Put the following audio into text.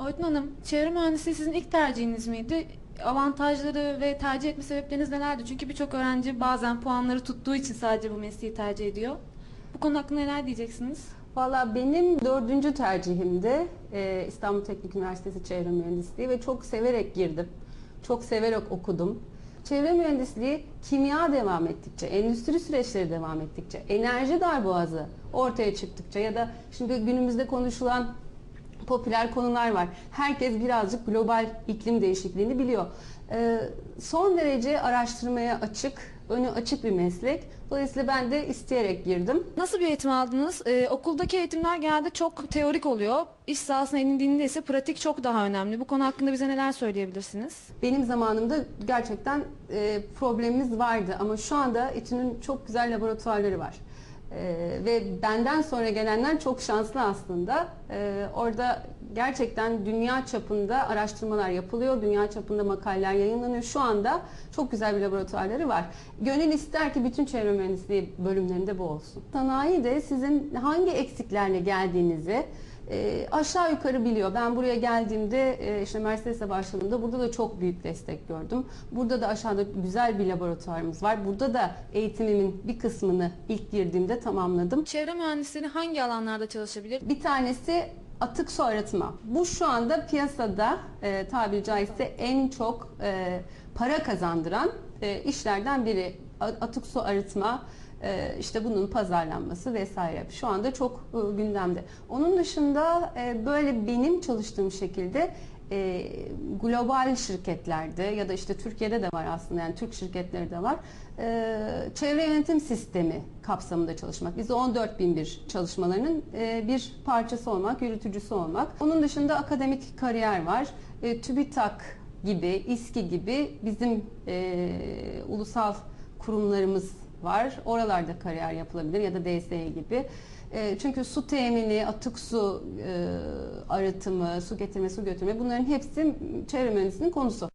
Oytun Hanım, çevre mühendisliği sizin ilk tercihiniz miydi? Avantajları ve tercih etme sebepleriniz nelerdi? Çünkü birçok öğrenci bazen puanları tuttuğu için sadece bu mesleği tercih ediyor. Bu konu hakkında neler diyeceksiniz? Valla benim dördüncü tercihimdi ee, İstanbul Teknik Üniversitesi Çevre Mühendisliği ve çok severek girdim. Çok severek okudum. Çevre mühendisliği kimya devam ettikçe, endüstri süreçleri devam ettikçe, enerji darboğazı ortaya çıktıkça ya da şimdi günümüzde konuşulan popüler konular var. Herkes birazcık global iklim değişikliğini biliyor. Ee, son derece araştırmaya açık, önü açık bir meslek. Dolayısıyla ben de isteyerek girdim. Nasıl bir eğitim aldınız? Ee, okuldaki eğitimler genelde çok teorik oluyor. İş sahasına inildiğinde ise pratik çok daha önemli. Bu konu hakkında bize neler söyleyebilirsiniz? Benim zamanımda gerçekten e, problemimiz vardı ama şu anda İTÜ'nün çok güzel laboratuvarları var. E, ve benden sonra gelenler çok şanslı aslında. E, orada gerçekten dünya çapında araştırmalar yapılıyor, dünya çapında makaleler yayınlanıyor. Şu anda çok güzel bir laboratuvarları var. Gönül ister ki bütün çevre mühendisliği bölümlerinde bu olsun. Sanayi de sizin hangi eksiklerle geldiğinizi e, aşağı yukarı biliyor. Ben buraya geldiğimde e, işte Mercedes'e başladığımda burada da çok büyük destek gördüm. Burada da aşağıda güzel bir laboratuvarımız var. Burada da eğitimimin bir kısmını ilk girdiğimde tamamladım. Çevre mühendisliği hangi alanlarda çalışabilir? Bir tanesi atık su arıtma. Bu şu anda piyasada e, tabiri caizse en çok e, para kazandıran e, işlerden biri. Atık su arıtma, işte bunun pazarlanması vesaire. Şu anda çok e, gündemde. Onun dışında e, böyle benim çalıştığım şekilde e, global şirketlerde ya da işte Türkiye'de de var aslında yani Türk şirketleri de var. Çevre yönetim sistemi kapsamında çalışmak. Biz 14.001 çalışmalarının e, bir parçası olmak, yürütücüsü olmak. Onun dışında akademik kariyer var. TÜBİTAK gibi, İSKİ gibi bizim ulusal kurumlarımız var. Oralarda kariyer yapılabilir ya da DSE gibi. E, Çünkü su temini, atık su e, arıtımı, su getirme, su götürme bunların hepsi çevre mühendisliğinin konusu.